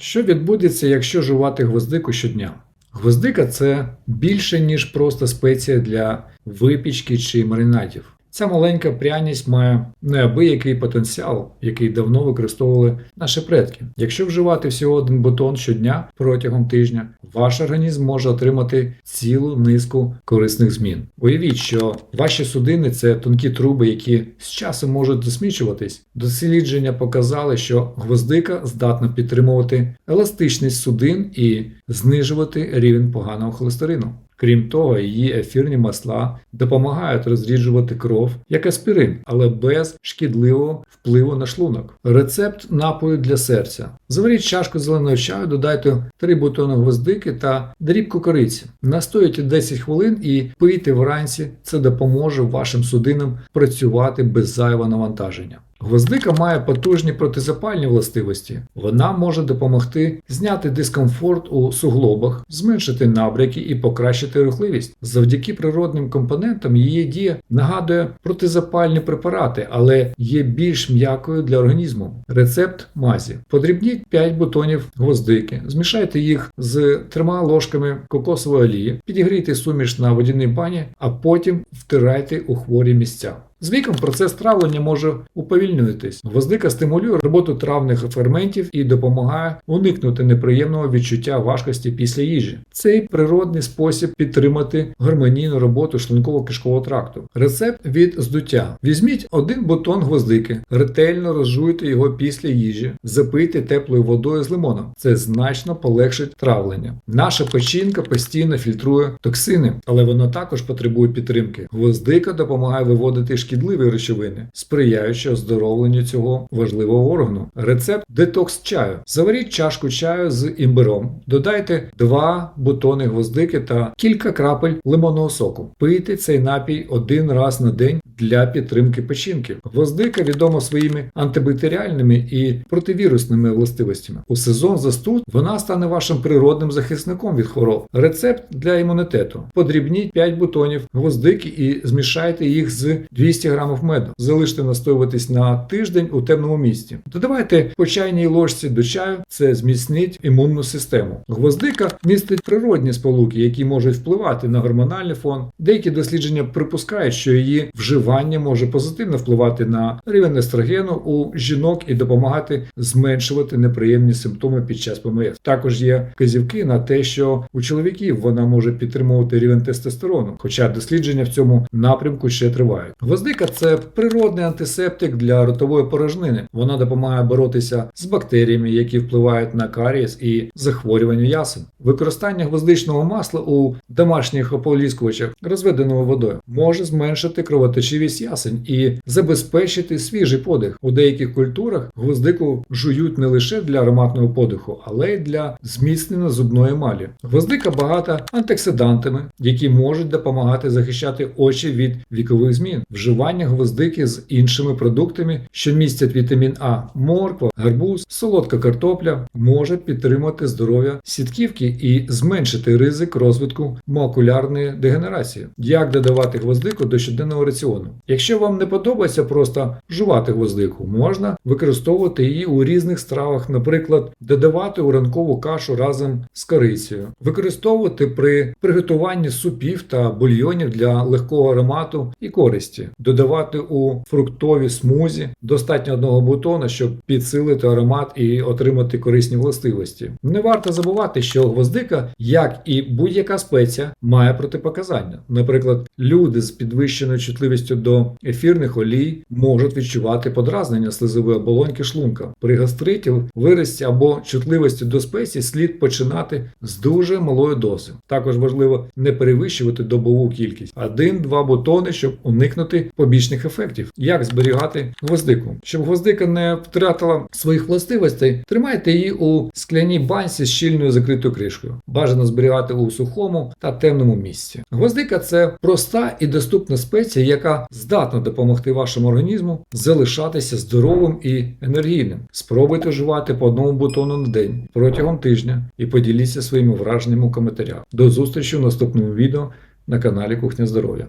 Що відбудеться, якщо жувати гвоздику щодня? Гвоздика це більше, ніж просто спеція для випічки чи маринадів. Ця маленька пряність має неабиякий потенціал, який давно використовували наші предки. Якщо вживати всього один бутон щодня протягом тижня, ваш організм може отримати цілу низку корисних змін. Уявіть, що ваші судини це тонкі труби, які з часом можуть засмічуватись. Дослідження показали, що гвоздика здатна підтримувати еластичність судин і знижувати рівень поганого холестерину. Крім того, її ефірні масла допомагають розріджувати кров як аспірин, але без шкідливого впливу на шлунок. Рецепт напою для серця. Заваріть чашку зеленого чаю, додайте 3 бутони гвоздики та дрібку кориці. Настоюйте 10 хвилин і пийте вранці. Це допоможе вашим судинам працювати без зайвого навантаження. Гвоздика має потужні протизапальні властивості. Вона може допомогти зняти дискомфорт у суглобах, зменшити набряки і покращити рухливість. Завдяки природним компонентам її дія нагадує протизапальні препарати, але є більш м'якою для організму. Рецепт мазі. Подрібніть 5 бутонів гвоздики, змішайте їх з трьома ложками кокосової олії, підігрійте суміш на водяній бані, а потім втирайте у хворі місця. З віком процес травлення може уповільнюватись. Гвоздика стимулює роботу травних ферментів і допомагає уникнути неприємного відчуття важкості після їжі. Цей природний спосіб підтримати гармонійну роботу шлунково-кишкового тракту. Рецепт від здуття. Візьміть один бутон гвоздики, ретельно розжуйте його після їжі, запийте теплою водою з лимоном. Це значно полегшить травлення. Наша печінка постійно фільтрує токсини, але вона також потребує підтримки. Гвоздика допомагає виводити шкідливі речовини, сприяючи оздоровленню цього важливого органу. Рецепт детокс чаю. Заваріть чашку чаю з імбиром, додайте 2 бутони гвоздики та кілька крапель лимонного соку. Пийте цей напій один раз на день для підтримки печінки. Гвоздика відома своїми антибактеріальними і противірусними властивостями. У сезон застуд вона стане вашим природним захисником від хвороб. Рецепт для імунітету. Подрібніть 5 бутонів гвоздики і змішайте їх з 200 грамів меду. Залиште настоюватись на тиждень у темному місці. Додавайте по чайній ложці до чаю, це зміцнить імунну систему. Гвоздика містить природні сполуки, які можуть впливати на гормональний фон. Деякі дослідження припускають, що її вживання може позитивно впливати на рівень естрогену у жінок і допомагати зменшувати неприємні симптоми під час ПМС. Також є вказівки на те, що у чоловіків вона може підтримувати рівень тестостерону, хоча дослідження в цьому напрямку ще тривають. Гвоздика це природний антисептик для ротової порожнини. Вона допомагає боротися з бактеріями, які впливають на карієс і захворювання ясен. Використання гвоздичного масла у домашніх ополіскувачах, розведеного водою, може зменшити кровоточивість ясень і забезпечити свіжий подих. У деяких культурах гвоздику жують не лише для ароматного подиху, але й для зміцнення зубної емалі. Гвоздика багата антиоксидантами, які можуть допомагати захищати очі від вікових змін. Вживання гвоздики з іншими продуктами, що містять вітамін А, морква, гарбуз, солодка картопля, може підтримати здоров'я сітківки і зменшити ризик розвитку молекулярної дегенерації. Як додавати гвоздику до щоденного раціону? Якщо вам не подобається просто жувати гвоздику, можна використовувати її у різних стравах, наприклад, додавати у ранкову кашу разом з корицею, використовувати при приготуванні супів та бульйонів для легкого аромату і користі, додавати у фруктові смузі достатньо одного бутона, щоб підсилити аромат і отримати корисні властивості. Не варто забувати, що гвоздика, як і будь-яка спеція, має протипоказання. Наприклад, люди з підвищеною чутливістю до ефірних олій можуть відчувати подразнення слизової оболоньки шлунка. При гастриті, виразці або чутливості до спецій слід починати з дуже малої дози. Також важливо не перевищувати добову кількість один-два бутони, щоб уникнути побічних ефектів. Як зберігати гвоздику? Щоб гвоздика не втратила своїх властивостей, тримайте її у скляній банці з щільною закритою кришкою. Бажано зберігати у сухому та темному місці. Гвоздика це проста і доступна спеція, здатна допомогти вашому організму залишатися здоровим і енергійним. Спробуйте вживати по одному бутону на день протягом тижня і поділіться своїми враженнями у коментарях. До зустрічі в наступному відео на каналі Кухня Здоров'я.